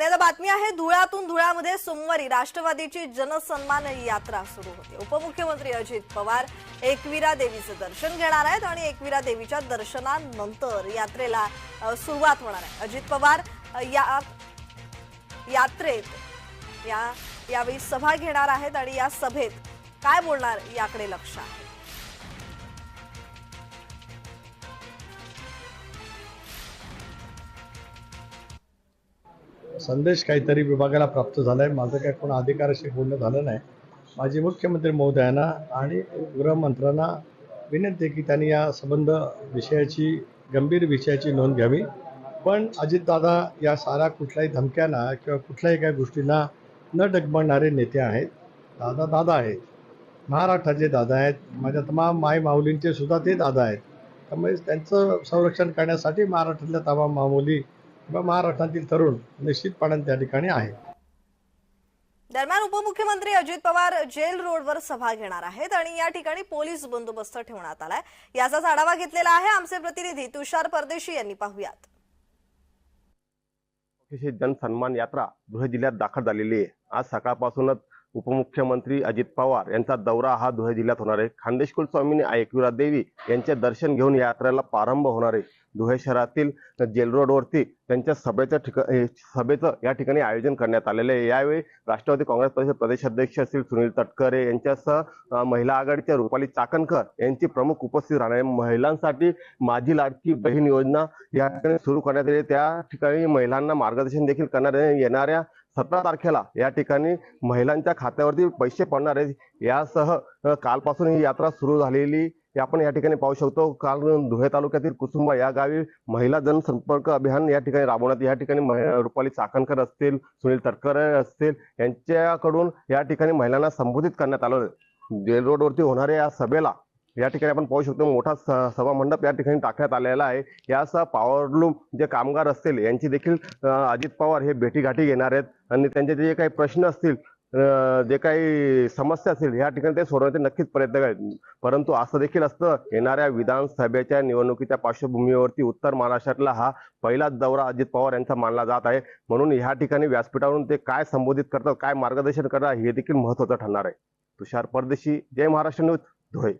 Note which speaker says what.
Speaker 1: आणि आता बातमी आहे धुळ्यातून धुळ्यामध्ये सोमवारी राष्ट्रवादीची जनसन्मान यात्रा सुरू होते. उपमुख्यमंत्री अजित पवार एकविरा देवीचं दर्शन घेणार आहेत आणि एकविरा देवीच्या दर्शनानंतर यात्रेला सुरुवात होणार आहे. अजित पवार या यात्रेत या यावेळी सभा घेणार आहेत आणि या सभेत काय बोलणार याकडे लक्ष आहे.
Speaker 2: संदेश काहीतरी विभागाला प्राप्त झाला आहे माझं काय कोण अधिकाराशी बोलणं झालं नाही. माझी मुख्यमंत्री महोदयांना आणि गृहमंत्र्यांना विनंती आहे की त्यांनी या संबंध विषयाची गंभीर विषयाची नोंद घ्यावी. पण अजितदादा या साऱ्या कुठल्याही धमक्यांना किंवा कुठल्याही काही गोष्टींना न डगमगणारे नेते आहेत. दादा दादा आहेत. महाराष्ट्राचे दादा आहेत. माझ्या तमाम माय माऊलींचे सुद्धा ते दादा आहेत. त्यामुळे त्यांचं संरक्षण करण्यासाठी महाराष्ट्रातल्या तमाम मामुली किंवा महाराष्ट्रातील तरुण निश्चितपणे त्या ठिकाणी आहेत.
Speaker 1: दरम्यान उपमुख्यमंत्री अजित पवार जेल रोडवर सभा घेणार आहेत आणि या ठिकाणी पोलीस बंदोबस्त ठेवण्यात आलाय. याचाच आढावा घेतलेला आहे आमचे प्रतिनिधी तुषार परदेशी यांनी पाहुयात.
Speaker 3: जनसन्मान यात्रा धुळे जिल्ह्यात दाखल झालेली आहे. आज सकाळपासूनच उपमुख्यमंत्री अजित पवार यांचा दौरा हा धुळे जिल्ह्यात होणार आहे. खांदेशकुल स्वामींनी एकविरा देवी यांचे दर्शन घेऊन या यात्रेला प्रारंभ होणार आहे. धुळे शहरातील जेल रोडवरती त्यांच्या सभेच्या ठिका सभेचं या ठिकाणी आयोजन करण्यात आलेलं आहे. यावेळी राष्ट्रवादी काँग्रेस पक्षाचे प्रदेशाध्यक्ष असतील सुनील तटकरे यांच्यासह महिला आघाडीच्या रुपाली चाकणकर यांची प्रमुख उपस्थित राहणार आहे. महिलांसाठी माझी लाडकी बहीण योजना या ठिकाणी सुरू करण्यात येईल. त्या ठिकाणी महिलांना मार्गदर्शन देखील करण्यात येणाऱ्या सतरा तारखेला या ठिकाणी महिलांच्या खात्यावरती पैसे पडणार आहेत. यासह कालपासून ही यात्रा सुरू झालेली आपण या ठिकाणी पाहू शकतो काल धुळे तालुक्यातील कुसुंबा या गावी महिला जनसंपर्क अभियान या ठिकाणी राबवण्यात या ठिकाणी रुपाली चाकणकर असतील सुनील तटकरे असतील यांच्याकडून या ठिकाणी महिलांना संबोधित करण्यात आलं. जेल रोडवरती होणाऱ्या या सभेला या ठिकाणी आपण पाहू शकतो मोठा सभामंडप सभा मंडप या ठिकाणी टाकण्यात आलेला आहे. यासह पॉवरलूम जे कामगार असतील यांची देखील अजित पवार हे भेटीगाठी घेणार आहेत. आणि त्यांचे जे काही प्रश्न असतील जे काही समस्या असतील या ठिकाणी ते सोडवण्याचे नक्कीच प्रयत्न करेल. परंतु असं देखील असतं येणाऱ्या विधानसभेच्या निवडणुकीच्या पार्श्वभूमीवरती उत्तर महाराष्ट्रातला हा पहिलाच दौरा अजित पवार यांचा मानला जात आहे. म्हणून ह्या ठिकाणी व्यासपीठावरून ते काय संबोधित करतात काय मार्गदर्शन करतात हे देखील महत्वाचं ठरणार आहे. तुषार परदेशी जय महाराष्ट्र न्यूज धुळे.